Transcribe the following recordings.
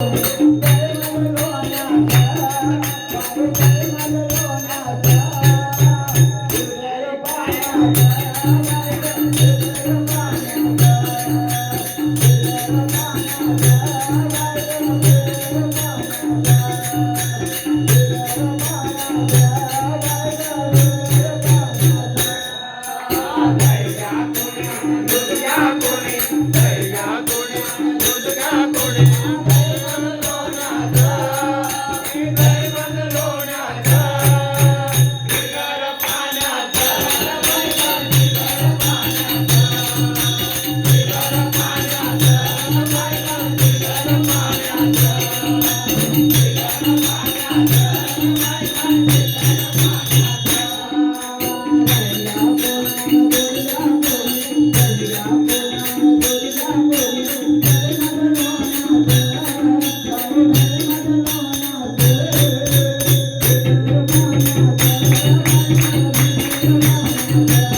Música Thank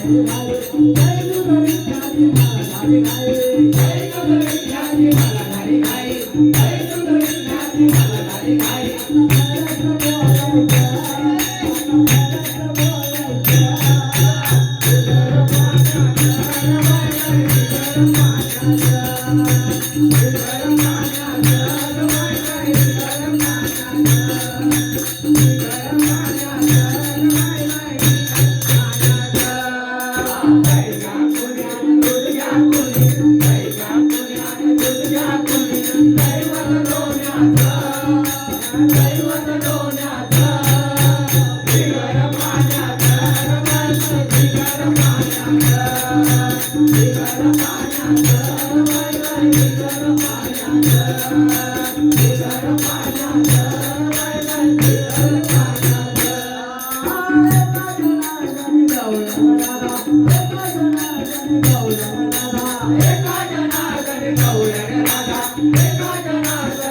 Hare Hare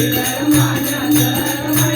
माझ्या माझ्या